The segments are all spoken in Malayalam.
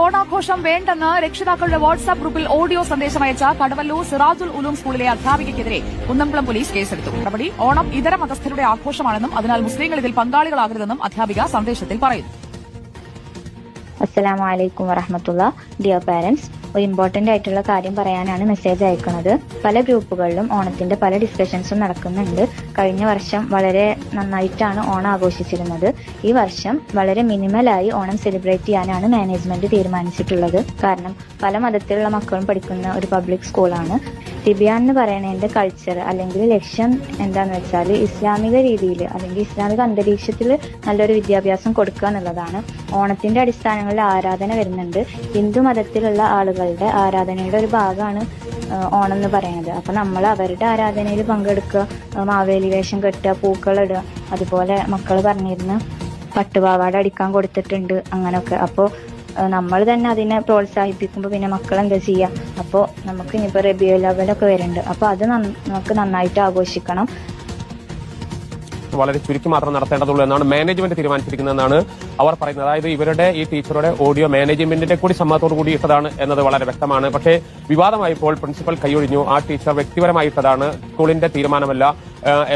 ഓണാഘോഷം വേണ്ടെന്ന് രക്ഷിതാക്കളുടെ വാട്സാപ്പ് ഗ്രൂപ്പിൽ ഓഡിയോ സന്ദേശം അയച്ച കടവല്ലൂർ സിറാജുൽ ഉലൂം സ്കൂളിലെ അധ്യാപികയ്ക്കെതിരെ കുന്നംകുളം പോലീസ് കേസെടുത്തു. നടപടി ഓണം ഇതര മതസ്ഥരുടെ ആഘോഷമാണെന്നും അതിനാൽ മുസ്ലിങ്ങൾ ഇതിൽ പങ്കാളികളാകരുതെന്നും അധ്യാപിക സന്ദേശത്തിൽ പറയുന്നു. അസ്സലാമു അലൈക്കും വറഹമത്തുള്ള ഡിയർ പാരൻസ് ഒരു ഇമ്പോർട്ടന്റ് ആയിട്ടുള്ള കാര്യം പറയാനാണ് മെസ്സേജ് അയക്കുന്നത്. പല ഗ്രൂപ്പുകളിലും ഓണത്തിന്റെ പല ഡിസ്കഷൻസും നടക്കുന്നുണ്ട്. കഴിഞ്ഞ വർഷം വളരെ നന്നായിട്ടാണ് ഓണം ആഘോഷിച്ചിരുന്നത്. ഈ വർഷം വളരെ മിനിമലായി ഓണം സെലിബ്രേറ്റ് ചെയ്യാനാണ് മാനേജ്മെന്റ് തീരുമാനിച്ചിട്ടുള്ളത്. കാരണം പല മതത്തിലുള്ള മക്കളും പഠിക്കുന്ന ഒരു പബ്ലിക് സ്കൂളാണ് തിബിയാൻ എന്ന് പറയുന്നതിന്റെ കൾച്ചർ അല്ലെങ്കിൽ ലക്ഷ്യം എന്താന്ന് വെച്ചാൽ ഇസ്ലാമിക രീതിയിൽ അല്ലെങ്കിൽ ഇസ്ലാമിക അന്തരീക്ഷത്തിൽ നല്ലൊരു വിദ്യാഭ്യാസം കൊടുക്കുക എന്നുള്ളതാണ്. ഓണത്തിന്റെ അടിസ്ഥാനങ്ങളിൽ ആരാധന വരുന്നുണ്ട്. ഹിന്ദു മതത്തിലുള്ള ആളുകളുടെ ആരാധനയുടെ ഒരു ഭാഗമാണ് ഓണം എന്ന് പറയുന്നത്. അപ്പൊ നമ്മൾ അവരുടെ ആരാധനയിൽ പങ്കെടുക്കുക മാവേലി വേഷം കെട്ടുക പൂക്കളിടുക അതുപോലെ മക്കൾ പറഞ്ഞിരുന്ന പട്ടുപാവാട അടിക്കാൻ കൊടുത്തിട്ടുണ്ട് അങ്ങനൊക്കെ അപ്പോൾ നമ്മൾ തന്നെ അതിനെ പ്രോത്സാഹിപ്പിക്കുമ്പോൾ പിന്നെ മക്കൾ എന്താ ചെയ്യുക അപ്പോൾ നമുക്ക് ഇനിയിപ്പോൾ റബിയോ ലെവലൊക്കെ വരുന്നുണ്ട്. അപ്പോൾ അത് നമുക്ക് നന്നായിട്ട് ആഘോഷിക്കണം. വളരെ ചുരുക്കി മാത്രം നടത്തേണ്ടതുള്ളൂ എന്നാണ് മാനേജ്മെന്റ് തീരുമാനിച്ചിരിക്കുന്നതെന്നാണ് അവർ പറയുന്നത്. അതായത് ഇവരുടെ ഈ ടീച്ചറുടെ ഓഡിയോ മാനേജ്മെന്റിന്റെ കൂടി സമ്മതത്തോടു കൂടി ഇട്ടതാണ് എന്നത് വളരെ വ്യക്തമാണ്. പക്ഷേ വിവാദമായപ്പോൾ പ്രിൻസിപ്പൽ കൈയൊഴിഞ്ഞു. ആ ടീച്ചർ വ്യക്തിപരമായി ഇട്ടതാണ് സ്കൂളിന്റെ തീരുമാനമല്ല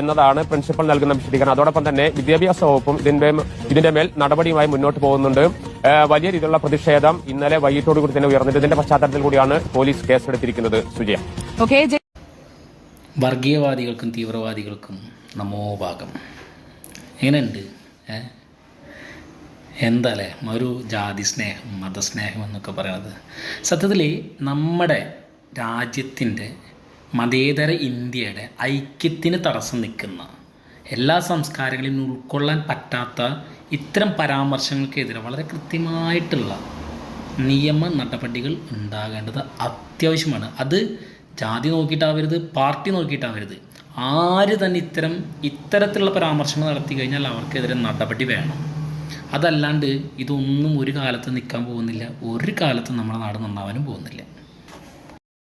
എന്നതാണ് പ്രിൻസിപ്പൽ നൽകുന്ന വിശദീകരണം. അതോടൊപ്പം തന്നെ വിദ്യാഭ്യാസ വകുപ്പും ഇതിന്റെ ഇതിന്റെ മേൽ നടപടിയുമായി മുന്നോട്ട് പോകുന്നുണ്ട്. വലിയ രീതിയിലുള്ള പ്രതിഷേധം ഇന്നലെ വൈകിട്ടോടുകൂടി തന്നെ ഉയർന്നിട്ടതിന്റെ പശ്ചാത്തലത്തിൽ കൂടിയാണ് പോലീസ് കേസെടുത്തിരിക്കുന്നത് സുജയ. വർഗീയവാദികൾക്കും തീവ്രവാദികൾക്കും നമോഭാഗം എങ്ങനെയുണ്ട്? എന്താല്ലേ? ഒരു ജാതി സ്നേഹം മതസ്നേഹം എന്നൊക്കെ പറയുന്നത് സത്യത്തിൽ നമ്മുടെ രാജ്യത്തിന്റെ മതേതര ഇന്ത്യയുടെ ഐക്യത്തിന് തടസ്സം നിൽക്കുന്ന എല്ലാ സംസ്കാരങ്ങളിലും ഉൾക്കൊള്ളാൻ പറ്റാത്ത ഇത്തരം പരാമർശങ്ങൾക്കെതിരെ വളരെ കൃത്യമായിട്ടുള്ള നിയമ നടപടികൾ ഉണ്ടാകേണ്ടത് അത്യാവശ്യമാണ്. അത് ജാതി നോക്കിയിട്ടാവരുത് പാർട്ടി നോക്കിയിട്ടാവരുത്. ആര് തന്നെ ഇത്തരം ഇത്തരത്തിലുള്ള പരാമർശങ്ങൾ നടത്തി കഴിഞ്ഞാൽ അവർക്കെതിരെ നടപടി വേണം. അതല്ലാണ്ട് ഇതൊന്നും ഒരു കാലത്ത് നിൽക്കാൻ പോകുന്നില്ല. ഒരു കാലത്തും നമ്മുടെ നാട് നന്നാവാനും പോകുന്നില്ല.